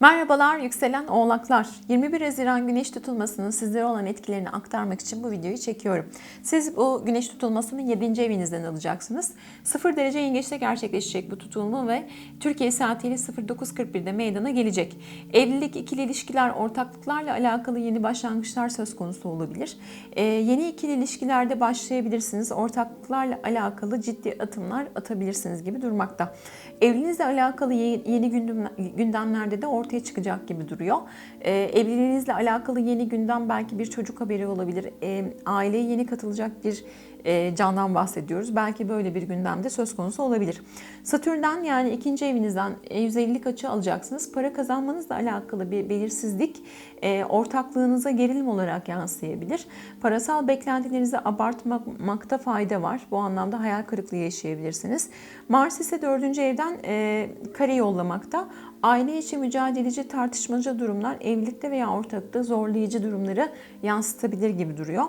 Merhabalar yükselen oğlaklar. 21 Haziran güneş tutulmasının sizlere olan etkilerini aktarmak için bu videoyu çekiyorum. Siz bu güneş tutulmasını 7. evinizden alacaksınız. 0 derece yengeçte gerçekleşecek bu tutulma ve Türkiye saatiyle 09.41'de meydana gelecek. Evlilik, ikili ilişkiler, ortaklıklarla alakalı yeni başlangıçlar söz konusu olabilir. Ee, yeni ikili ilişkilerde başlayabilirsiniz. Ortaklıklarla alakalı ciddi atımlar atabilirsiniz gibi durmakta. Evliliğinizle alakalı ye- yeni gündem, gündemlerde de ortaya çıkacak gibi duruyor. Ee, evliliğinizle alakalı yeni gündem belki bir çocuk haberi olabilir. Ee, aileye yeni katılacak bir e, candan bahsediyoruz. Belki böyle bir gündemde söz konusu olabilir. Satürn'den yani ikinci evinizden e, 150'lik açı alacaksınız. Para kazanmanızla alakalı bir belirsizlik e, ortaklığınıza gerilim olarak yansıyabilir. Parasal beklentilerinizi abartmakta fayda var. Bu anlamda hayal kırıklığı yaşayabilirsiniz. Mars ise dördüncü evden e, kare yollamakta. Aile içi mücadeleci, tartışmacı durumlar evlilikte veya ortaklıkta zorlayıcı durumları yansıtabilir gibi duruyor.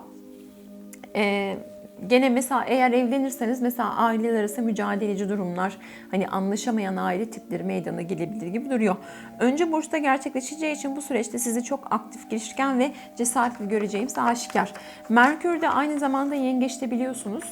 Ee, gene mesela eğer evlenirseniz mesela aileler arası mücadeleci durumlar hani anlaşamayan aile tipleri meydana gelebilir gibi duruyor. Önce burçta gerçekleşeceği için bu süreçte sizi çok aktif, girişken ve cesaretli göreceğimiz aşikar. Merkür de aynı zamanda yengeçte biliyorsunuz.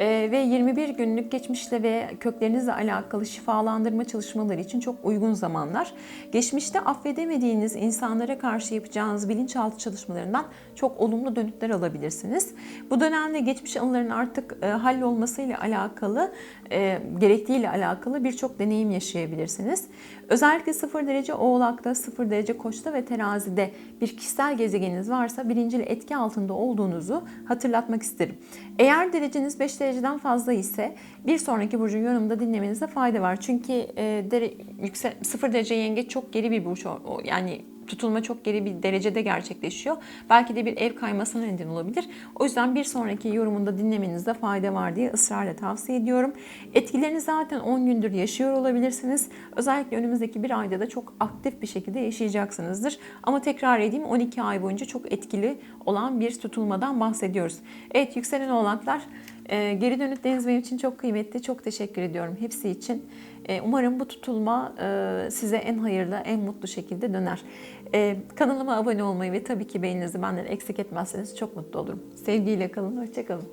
Ee, ve 21 günlük geçmişle ve köklerinizle alakalı şifalandırma çalışmaları için çok uygun zamanlar. Geçmişte affedemediğiniz insanlara karşı yapacağınız bilinçaltı çalışmalarından çok olumlu dönütler alabilirsiniz. Bu dönemde geçmiş anıların artık e, hallolmasıyla alakalı, e, gerektiğiyle alakalı birçok deneyim yaşayabilirsiniz. Özellikle 0 derece oğlakta, 0 derece koçta ve terazide bir kişisel gezegeniniz varsa birincil etki altında olduğunuzu hatırlatmak isterim. Eğer dereceniz 5 dereceden fazla ise bir sonraki burcu yorumda dinlemenizde fayda var. Çünkü e, dere, yüksel, 0 derece yengeç çok geri bir burç. Yani tutulma çok geri bir derecede gerçekleşiyor. Belki de bir ev kaymasına neden olabilir. O yüzden bir sonraki yorumunda dinlemenizde fayda var diye ısrarla tavsiye ediyorum. Etkilerini zaten 10 gündür yaşıyor olabilirsiniz. Özellikle önümüzdeki bir ayda da çok aktif bir şekilde yaşayacaksınızdır. Ama tekrar edeyim 12 ay boyunca çok etkili olan bir tutulmadan bahsediyoruz. Evet yükselen oğlaklar e, geri dönütleriniz benim için çok kıymetli. Çok teşekkür ediyorum hepsi için. E, Umarım bu tutulma e, size en hayırlı, en mutlu şekilde döner. E, Kanalıma abone olmayı ve tabii ki beğeninizi benden eksik etmezseniz çok mutlu olurum. Sevgiyle kalın, hoşçakalın.